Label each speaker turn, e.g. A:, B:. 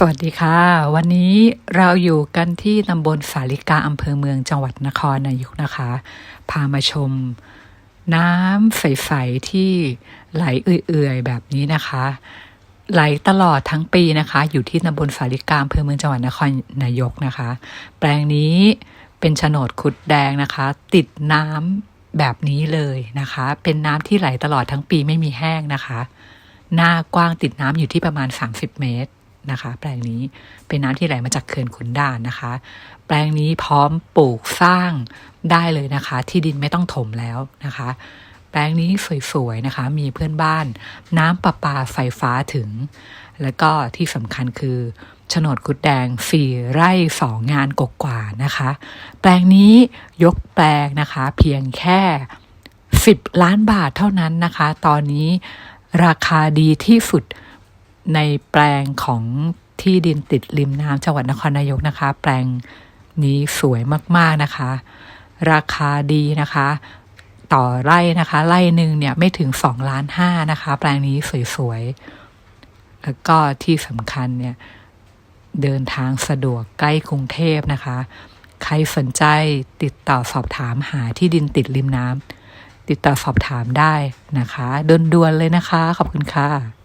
A: สวัสดีค่ะ วันนี้เราอยู่กันที่ตำบลสาลิกาอำเภอเมืองจังหวัดนครนายกนะคะ พามาชม น้ำใสๆที่ไหลเอื่อยๆแบบนี้นะคะ ไหลตลอดทั้งปีนะคะ อยู่ที่ตำบลสาลิกาอำเภอเมืองจังหวัดนครนายกนะคะ แปลงนี้เป็นโฉนดขุดแดงนะคะ ติดน้ำแบบนี้เลยนะคะ เป็นน้ำที่ไหลตลอดทั้งปีไม่มีแห้งนะคะ หน้ากว้างติดน้ำอยู่ที่ประมาณ 30 เมตร นะคะ แปลงนี้เป็นน้ำที่ไหลมาจากเขื่อนขุนด่านนะคะ แปลงนี้พร้อมปลูกสร้างได้เลยนะคะ ที่ดินไม่ต้องถมแล้วนะคะ แปลงนี้สวยๆนะคะ มีเพื่อนบ้าน น้ำประปาไฟฟ้าถึง แล้วก็ที่สำคัญคือโฉนดกุดแดงสี่ไร่สองงานกกว่านะคะ แปลงนี้ยกแปลงนะคะ เพียงแค่10ล้านบาทเท่านั้นนะคะ ตอนนี้ราคาดีที่สุด ในแปลงของที่ดินติดริมน้ำจังหวัดนครนายกนะคะ แปลงนี้สวยมากๆนะคะ ราคาดีนะคะ ต่อไร่นะคะ ไร่หนึ่งเนี่ยไม่ถึง2ล้านห้านะคะ แปลงนี้สวยๆ แล้วก็ที่สำคัญเนี่ย เดินทางสะดวกใกล้กรุงเทพนะคะ ใครสนใจติดต่อสอบถามหาที่ดินติดริมน้ำติดต่อสอบถามได้นะคะด่วนๆเลยนะคะ ขอบคุณค่ะ